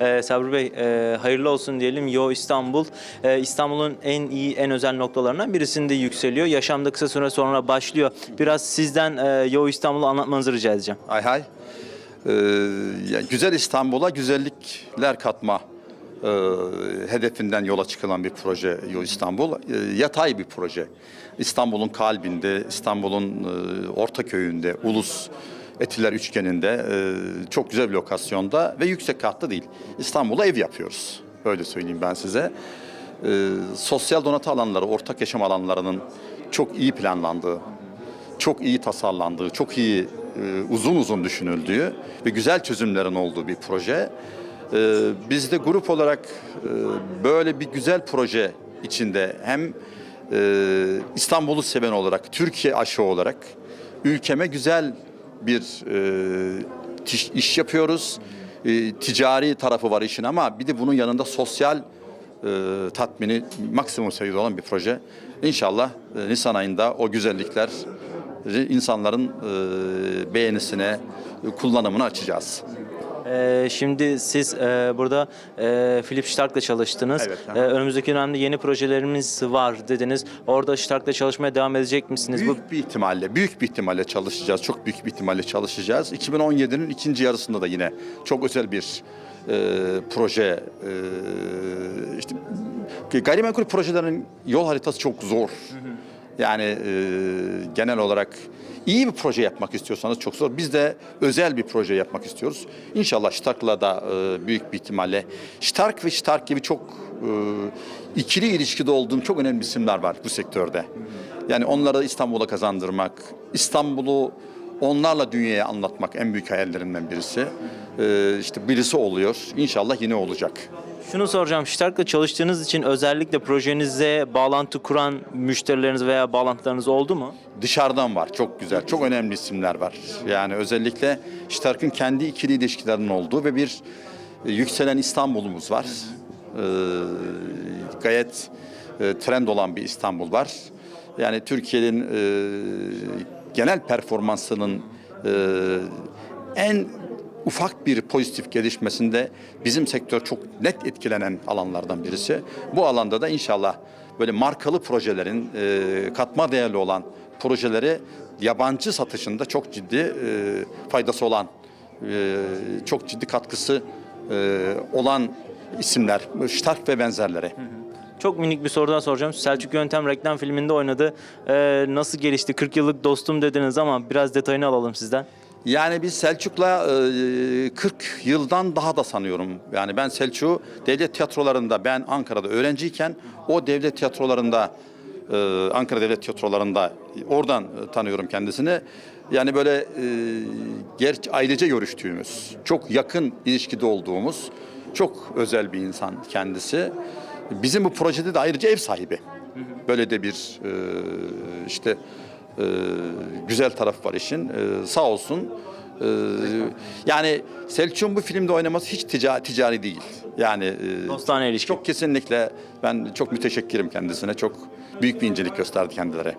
Ee, Sabri Bey e, hayırlı olsun diyelim. Yo İstanbul e, İstanbul'un en iyi en özel noktalarından birisinde yükseliyor. Yaşamda kısa süre sonra başlıyor. Biraz sizden e, Yo İstanbul'u anlatmanızı rica edeceğim. Hay hay. Ee, güzel İstanbul'a güzellikler katma e, hedefinden yola çıkılan bir proje Yo İstanbul. E, yatay bir proje. İstanbul'un kalbinde, İstanbul'un e, orta köyünde, Ulus Etiler Üçgeni'nde e, çok güzel bir lokasyonda ve yüksek katlı değil. İstanbul'a ev yapıyoruz. Öyle söyleyeyim ben size. E, sosyal donatı alanları, ortak yaşam alanlarının çok iyi planlandığı, çok iyi tasarlandığı, çok iyi e, uzun uzun düşünüldüğü ve güzel çözümlerin olduğu bir proje. Biz de grup olarak böyle bir güzel proje içinde hem İstanbul'u seven olarak, Türkiye aşığı olarak ülkeme güzel bir e, iş yapıyoruz. E, ticari tarafı var işin ama bir de bunun yanında sosyal e, tatmini maksimum seviyede olan bir proje. İnşallah e, Nisan ayında o güzellikler insanların e, beğenisine, e, kullanımını açacağız. E, şimdi siz e, burada e, Philip Stark'la çalıştınız. Evet, E, önümüzdeki dönemde yeni projelerimiz var dediniz. Orada Stark'la çalışmaya devam edecek misiniz? Büyük bir ihtimalle, büyük bir ihtimalle çalışacağız. Çok büyük bir ihtimalle çalışacağız. 2017'nin ikinci yarısında da yine çok özel bir e, proje, e, işte gayrimenkul projelerin yol haritası çok zor. Yani e, genel olarak iyi bir proje yapmak istiyorsanız çok zor. Biz de özel bir proje yapmak istiyoruz. İnşallah Stark'la da e, büyük bir ihtimalle Stark ve Stark gibi çok e, ikili ilişkide olduğum çok önemli isimler var bu sektörde. Yani onları İstanbul'a kazandırmak, İstanbul'u onlarla dünyaya anlatmak en büyük hayallerimden birisi. E, işte birisi oluyor. İnşallah yine olacak. Şunu soracağım. Stark'la çalıştığınız için özellikle projenize bağlantı kuran müşterileriniz veya bağlantılarınız oldu mu? dışarıdan var. Çok güzel, çok önemli isimler var. Yani özellikle Stark'ın kendi ikili ilişkilerinin olduğu ve bir e, yükselen İstanbul'umuz var. Ee, gayet e, trend olan bir İstanbul var. Yani Türkiye'nin e, genel performansının e, en ufak bir pozitif gelişmesinde bizim sektör çok net etkilenen alanlardan birisi. Bu alanda da inşallah böyle markalı projelerin e, katma değerli olan projeleri yabancı satışında çok ciddi e, faydası olan, e, çok ciddi katkısı e, olan isimler, Stark ve benzerleri. Çok minik bir soru daha soracağım. Selçuk Yöntem reklam filminde oynadı. Ee, nasıl gelişti? 40 yıllık dostum dediniz ama biraz detayını alalım sizden. Yani biz Selçuk'la e, 40 yıldan daha da sanıyorum. Yani ben Selçuk'u devlet tiyatrolarında, ben Ankara'da öğrenciyken o devlet tiyatrolarında, e, Ankara devlet tiyatrolarında oradan e, tanıyorum kendisini. Yani böyle e, ger ailece görüştüğümüz, çok yakın ilişkide olduğumuz çok özel bir insan kendisi. Bizim bu projede de ayrıca ev sahibi. Böyle de bir e, işte e, güzel taraf var işin. E, sağ olsun. E, yani Selçuk'un bu filmde oynaması hiç ticari, ticari değil. Yani e, Dostane ilişki. çok kesinlikle ben çok müteşekkirim kendisine. Çok büyük bir incelik gösterdi kendileri.